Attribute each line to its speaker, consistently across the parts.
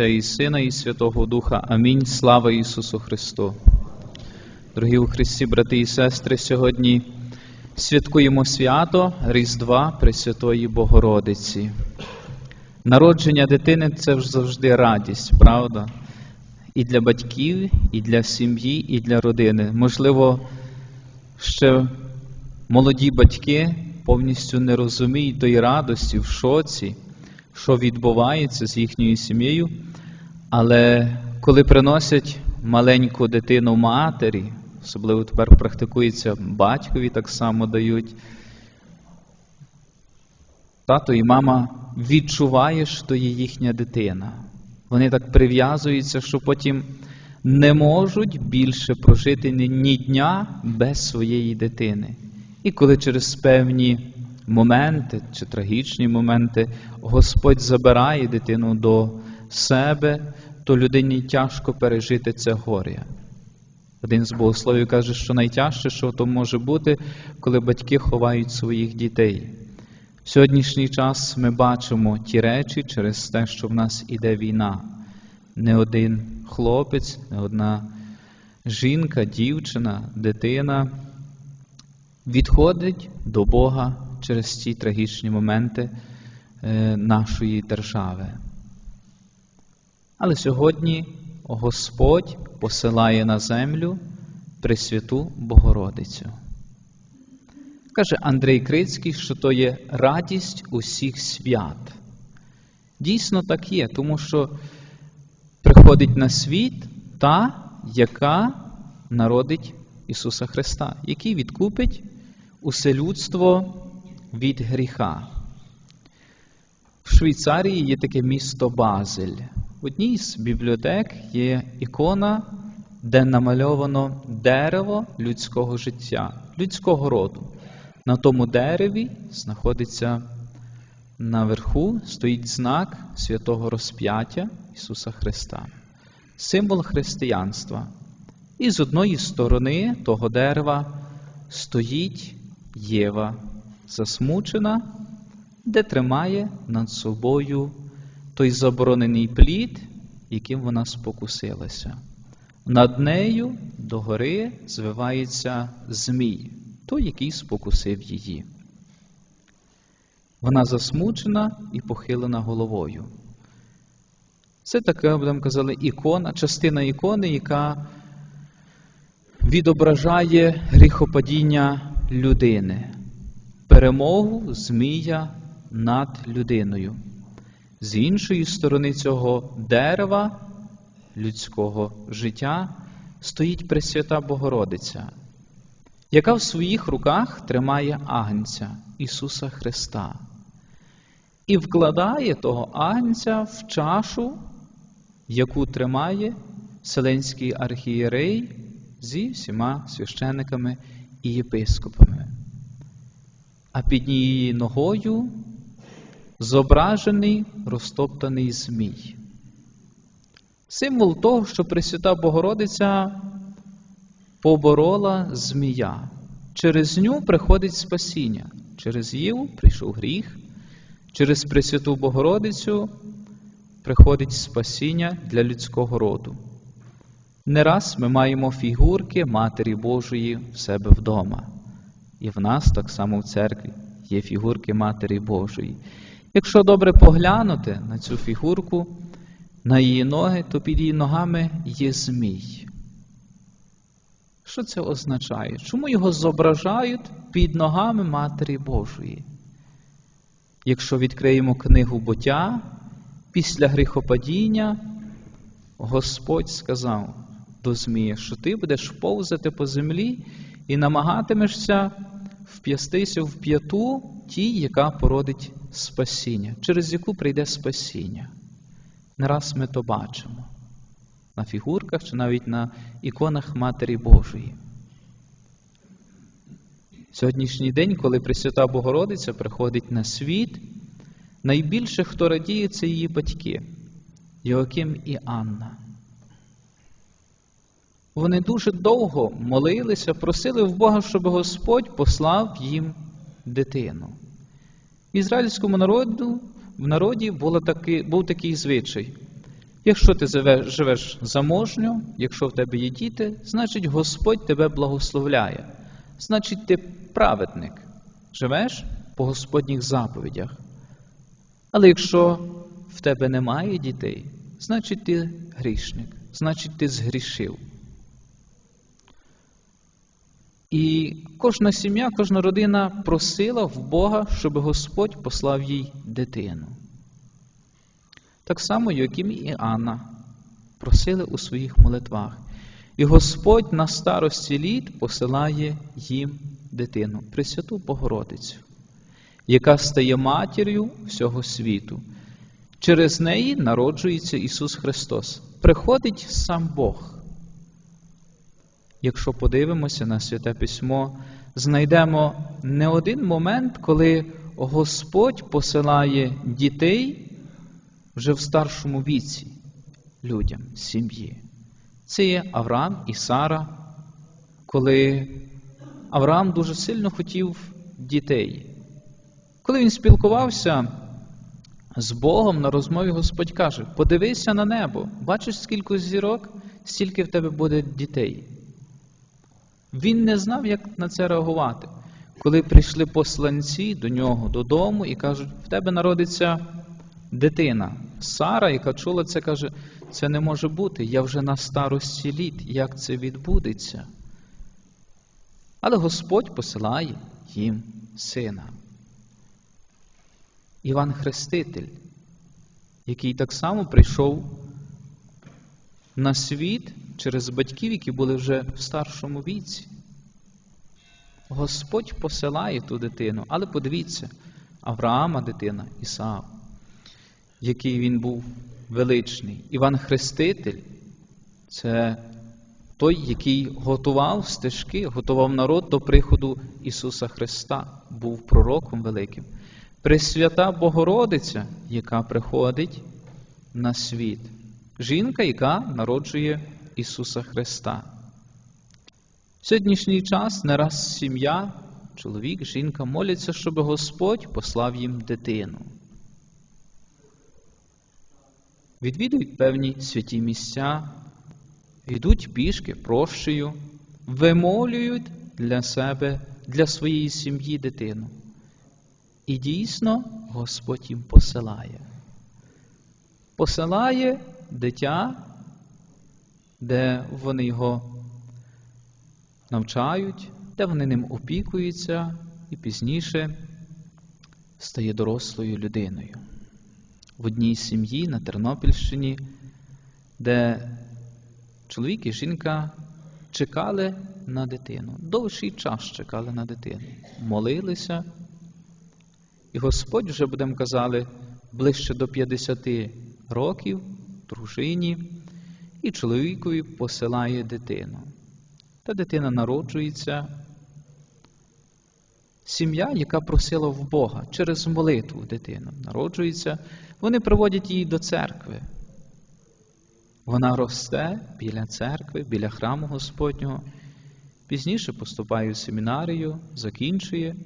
Speaker 1: Отця і Сина, і Святого Духа. Амінь. Слава Ісусу Христу. Дорогі у Христі, брати і сестри, сьогодні святкуємо свято Різдва Пресвятої Богородиці. Народження дитини це ж завжди радість, правда? І для батьків, і для сім'ї, і для родини. Можливо, ще молоді батьки повністю не розуміють тої радості в шоці, що відбувається з їхньою сім'єю, але коли приносять маленьку дитину матері, особливо тепер практикується батькові, так само дають. Тато і мама відчувають, що є їхня дитина. Вони так прив'язуються, що потім не можуть більше прожити ні дня без своєї дитини. І коли через певні моменти чи трагічні моменти Господь забирає дитину до себе, то людині тяжко пережити це горе. Один з богословів каже, що найтяжче, що то може бути, коли батьки ховають своїх дітей. В сьогоднішній час ми бачимо ті речі через те, що в нас іде війна. Не один хлопець, не одна жінка, дівчина, дитина відходить до Бога через ті трагічні моменти нашої держави. Але сьогодні Господь посилає на землю Пресвяту Богородицю. Каже Андрій Крицький, що то є радість усіх свят. Дійсно так є, тому що приходить на світ та, яка народить Ісуса Христа, який відкупить усе людство від гріха. В Швейцарії є таке місто Базель. В одній з бібліотек є ікона, де намальовано дерево людського життя, людського роду. На тому дереві знаходиться наверху, стоїть знак святого розп'яття Ісуса Христа, символ християнства. І з одної сторони того дерева стоїть Єва, засмучена, де тримає над собою той заборонений плід, яким вона спокусилася. Над нею догори звивається Змій, той, який спокусив її. Вона засмучена і похилена головою. Це така, будемо казали, ікона, частина ікони, яка відображає гріхопадіння людини, перемогу Змія над людиною. З іншої сторони цього дерева людського життя стоїть Пресвята Богородиця, яка в своїх руках тримає Агнця Ісуса Христа і вкладає того Агнця в чашу, яку тримає Вселенський архієрей зі всіма священниками і єпископами. А під її ногою зображений розтоптаний Змій. Символ того, що Пресвята Богородиця поборола Змія. Через ню приходить спасіння. Через Єву прийшов гріх, через Пресвяту Богородицю приходить спасіння для людського роду. Не раз ми маємо фігурки Матері Божої в себе вдома. І в нас, так само в церкві, є фігурки Матері Божої. Якщо добре поглянути на цю фігурку, на її ноги, то під її ногами є Змій. Що це означає? Чому його зображають під ногами Матері Божої? Якщо відкриємо книгу буття, після гріхопадіння Господь сказав до Змія, що ти будеш повзати по землі і намагатимешся вп'ястися в п'яту тій, яка породить спасіння, через яку прийде спасіння. Не раз ми то бачимо на фігурках чи навіть на іконах Матері Божої. Сьогоднішній день, коли Пресвята Богородиця приходить на світ, найбільше хто радіє, це її батьки Йоаким і Анна. Вони дуже довго молилися, просили в Бога, щоб Господь послав їм дитину. В ізраїльському народу, в народі було таки, був такий звичай. Якщо ти живеш заможньо, якщо в тебе є діти, значить Господь тебе благословляє. Значить, ти праведник, живеш по Господніх заповідях. Але якщо в тебе немає дітей, значить ти грішник, значить ти згрішив. І кожна сім'я, кожна родина просила в Бога, щоб Господь послав їй дитину. Так само Йоаким і Анна просили у своїх молитвах. І Господь на старості літ посилає їм дитину, Пресвяту Богородицю, яка стає матір'ю всього світу. Через неї народжується Ісус Христос. Приходить сам Бог. Якщо подивимося на Святе Письмо, знайдемо не один момент, коли Господь посилає дітей вже в старшому віці людям, сім'ї. Це є Авраам і Сара, коли Авраам дуже сильно хотів дітей. Коли він спілкувався з Богом на розмові, Господь каже: подивися на небо, бачиш, скільки зірок, стільки в тебе буде дітей. Він не знав, як на це реагувати. Коли прийшли посланці до нього додому і кажуть, в тебе народиться дитина. Сара, яка чула це, каже, це не може бути, я вже на старості літ, як це відбудеться. Але Господь посилає їм сина. Іван Хреститель, який так само прийшов на світ через батьків, які були вже в старшому віці. Господь посилає ту дитину, але подивіться, Авраама дитина, Ісаав, який він був величний. Іван Хреститель це той, який готував стежки, готував народ до приходу Ісуса Христа, був пророком великим. Пресвята Богородиця, яка приходить на світ, жінка, яка народжує Ісуса Христа. В сьогоднішній час не раз сім'я, чоловік, жінка моляться, щоб Господь послав їм дитину. Відвідують певні святі місця, йдуть пішки прощею, вимолюють для себе, для своєї сім'ї дитину. І дійсно Господь їм посилає. Посилає дитя, де вони його навчають, де вони ним опікуються і пізніше стає дорослою людиною. В одній сім'ї на Тернопільщині, де чоловік і жінка чекали на дитину, довший час чекали на дитину, молилися. І Господь вже, будемо казали, ближче до 50 років дружині і чоловікові посилає дитину. Та дитина народжується. Сім'я, яка просила в Бога через молитву дитину, народжується, вони приводять її до церкви. Вона росте біля церкви, біля храму Господнього, пізніше поступає у семінарію, закінчує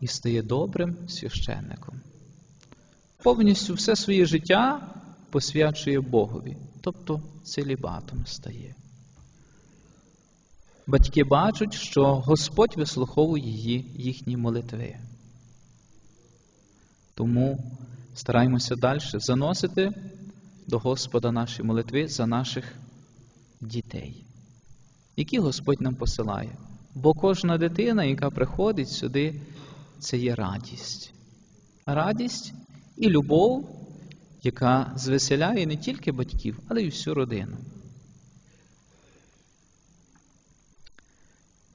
Speaker 1: і стає добрим священником. Повністю все своє життя посвячує Богові, тобто целібатом стає. Батьки бачать, що Господь вислуховує її, їхні молитви. Тому стараємося далі заносити до Господа наші молитви за наших дітей, які Господь нам посилає. Бо кожна дитина, яка приходить сюди, це є радість. Радість і любов, яка звеселяє не тільки батьків, але й всю родину.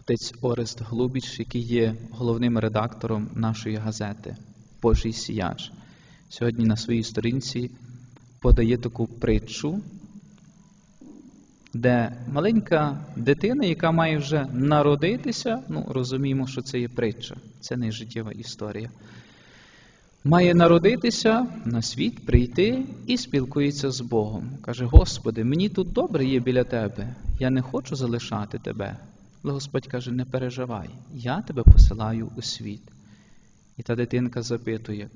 Speaker 1: Отець Орест Глубіч, який є головним редактором нашої газети Божий сіяч, сьогодні на своїй сторінці подає таку притчу, де маленька дитина, яка має вже народитися, ну розуміємо, що це є притча, це не життєва історія. Має народитися на світ, прийти і спілкується з Богом. Каже: Господи, мені тут добре є біля Тебе, я не хочу залишати Тебе. Але Господь каже, не переживай, я тебе посилаю у світ. І та дитинка запитує,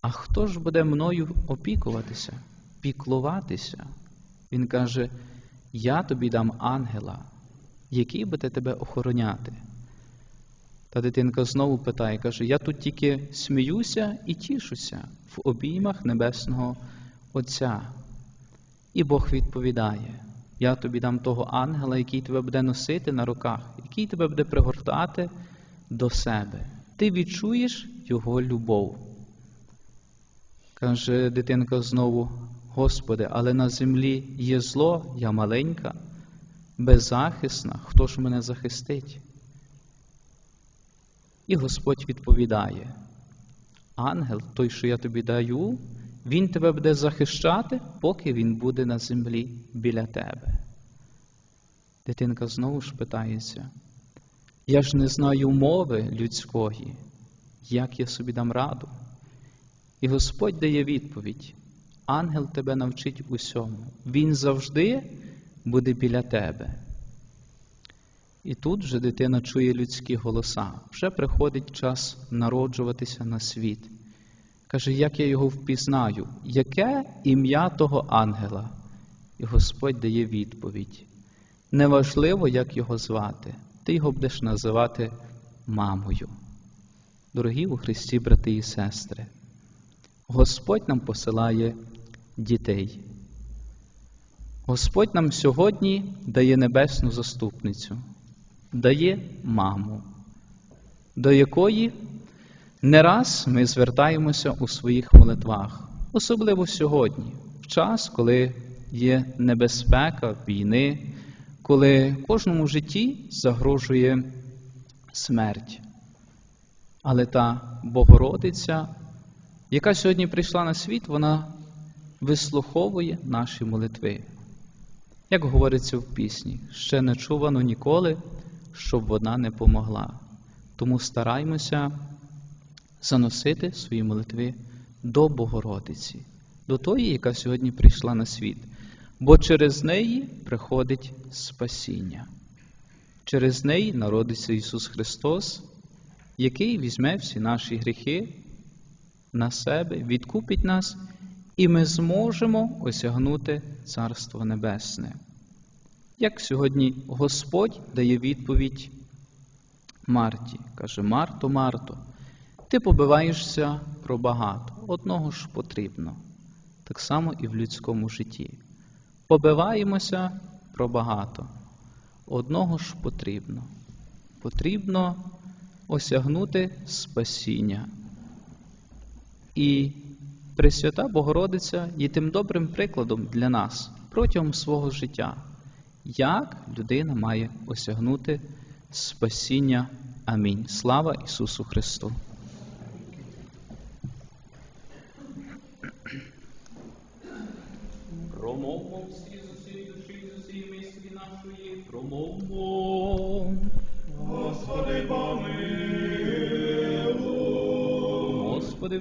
Speaker 1: а хто ж буде мною опікуватися? піклуватися. Він каже: Я тобі дам ангела, який буде тебе охороняти. Та дитинка знову питає, каже: Я тут тільки сміюся і тішуся в обіймах Небесного Отця. І Бог відповідає: Я тобі дам того ангела, який тебе буде носити на руках, який тебе буде пригортати до себе. Ти відчуєш Його любов. Каже дитинка знову, Господи, але на землі є зло, я маленька, беззахисна, хто ж мене захистить? І Господь відповідає: Ангел, той, що я тобі даю, він тебе буде захищати, поки він буде на землі біля тебе. Дитинка знову ж питається, я ж не знаю мови людської, як я собі дам раду. І Господь дає відповідь: ангел тебе навчить усьому. Він завжди буде біля тебе. І тут вже дитина чує людські голоса. Вже приходить час народжуватися на світ. Каже, як я його впізнаю, яке ім'я того ангела? І Господь дає відповідь. Неважливо, як його звати, ти його будеш називати мамою. Дорогі у Христі, брати і сестри, Господь нам посилає дітей. Господь нам сьогодні дає небесну заступницю, дає маму, до якої не раз ми звертаємося у своїх молитвах, особливо сьогодні, в час, коли є небезпека війни, коли кожному житті загрожує смерть. Але та Богородиця, яка сьогодні прийшла на світ, вона вислуховує наші молитви. Як говориться в пісні, ще не чувано ніколи, щоб вона не помогла. Тому стараймося заносити свої молитви до Богородиці, до тої, яка сьогодні прийшла на світ, бо через неї приходить спасіння. Через неї народиться Ісус Христос, який візьме всі наші гріхи на себе, відкупить нас, і ми зможемо осягнути Царство Небесне. Як сьогодні Господь дає відповідь Марті, каже: Марто, Марто, ти побиваєшся про багато, одного ж потрібно, так само і в людському житті. Побиваємося про багато, одного ж потрібно. Потрібно осягнути спасіння. І Пресвята Богородиця є тим добрим прикладом для нас протягом свого життя, як людина має осягнути спасіння. Амінь. Слава Ісусу Христу!